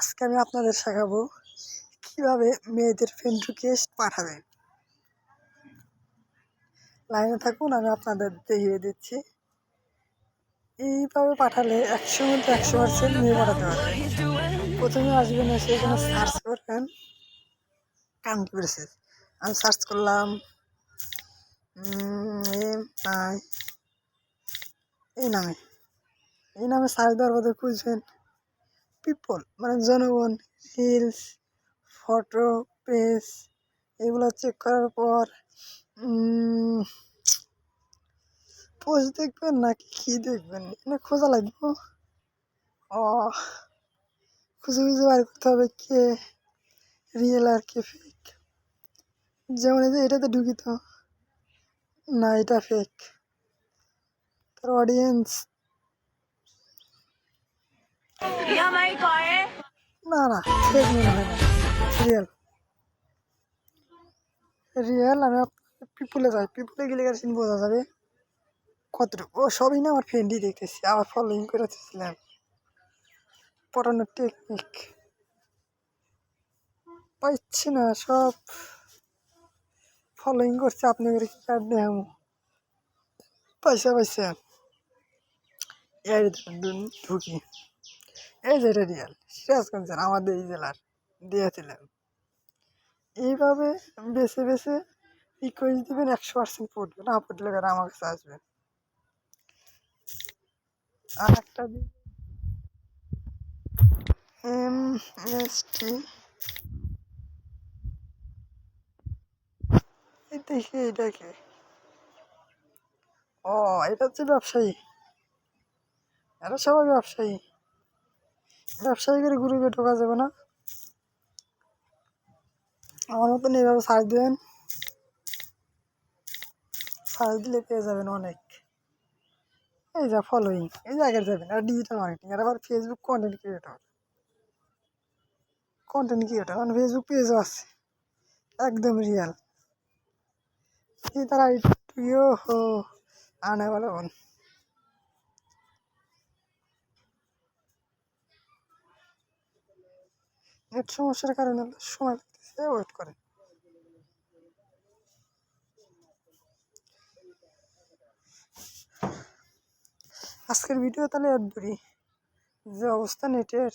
আজকে আমি আপনাদের শেখাবো কীভাবে মেয়েদের ফ্রেন্ড রিকোয়েস্ট পাঠাবেন। লাইনে থাকুন, আমি আপনাদের দেখিয়ে দিচ্ছি। এইভাবে পাঠালে একশো মধ্যে একশো পার্সেন্ট মেয়ে পাঠাতে পারবে। প্রথমে আসবেন এসে এখানে সার্চ করবেন কান্ট্রি প্রেসেস আমি সার্চ করলাম এম, আই, এই নামে। এই নামে সার্চ দেওয়ার পরে খুঁজবেন। পিপল মানে জনগণ রিলস ফটো পেজ এগুলো চেক করার পর পোস্ট দেখবেন নাকি কী দেখবেন? এখানে খোঁজা লাগবে, ও। খুঁজে খুঁজে বার করতে হবে কে রিয়েল আর কে ফেক যেমন এই যে এটাতে ঢুকি তো, না, এটা ফেক তার অডিয়েন্স করে না না ফেক মনে হয় না রিয়েল রিয়েল আমি পিপুলে যাই পিপুলে গেলে গেলে সিন বোঝা যাবে কতটুকু ও সবই না আমার ফ্রেন্ডই দেখতেছি আবার ফলোইং করে দিয়েছিলাম পড়ানোর টেকনিক পাইছি না সব ফলোইং করছে আপনি করে কি কার্ড দেখাম পয়সা পয়সা এই ঢুকি এই যে রিয়াল সিরাজগঞ্জের আমাদের এই জেলার দিয়েছিলেন। এইভাবে বেছে বেছে রিকোয়েস্ট দিবেন, একশো পার্সেন্ট পড়বে না পড়লে এবার আমার কাছে আসবেন আর একটা দিন। M S T. দেখি এটাকে ও, এটা হচ্ছে ব্যবসায়ী। এরা সবাই ব্যবসায়ী। ব্যবসায়ী করে গ্রুপে ঢোকা যাবে না। আমার মতন এইভাবে সার্চ দেবেন সার্চ দিলে পেয়ে যাবেন অনেক। এই যা ফলোয়িং এই জায়গায় যাবেন, আর ডিজিটাল মার্কেটিং আর আবার Facebook content creator content creator মানে ফেসবুক পেজও আছে, একদম রিয়াল তারা তুইও হো আনে বলে নেট সমস্যার কারণে সময় লাগতেছে ওয়েট করে আজকের ভিডিও তাহলে এত দূরই যে অবস্থা নেটের।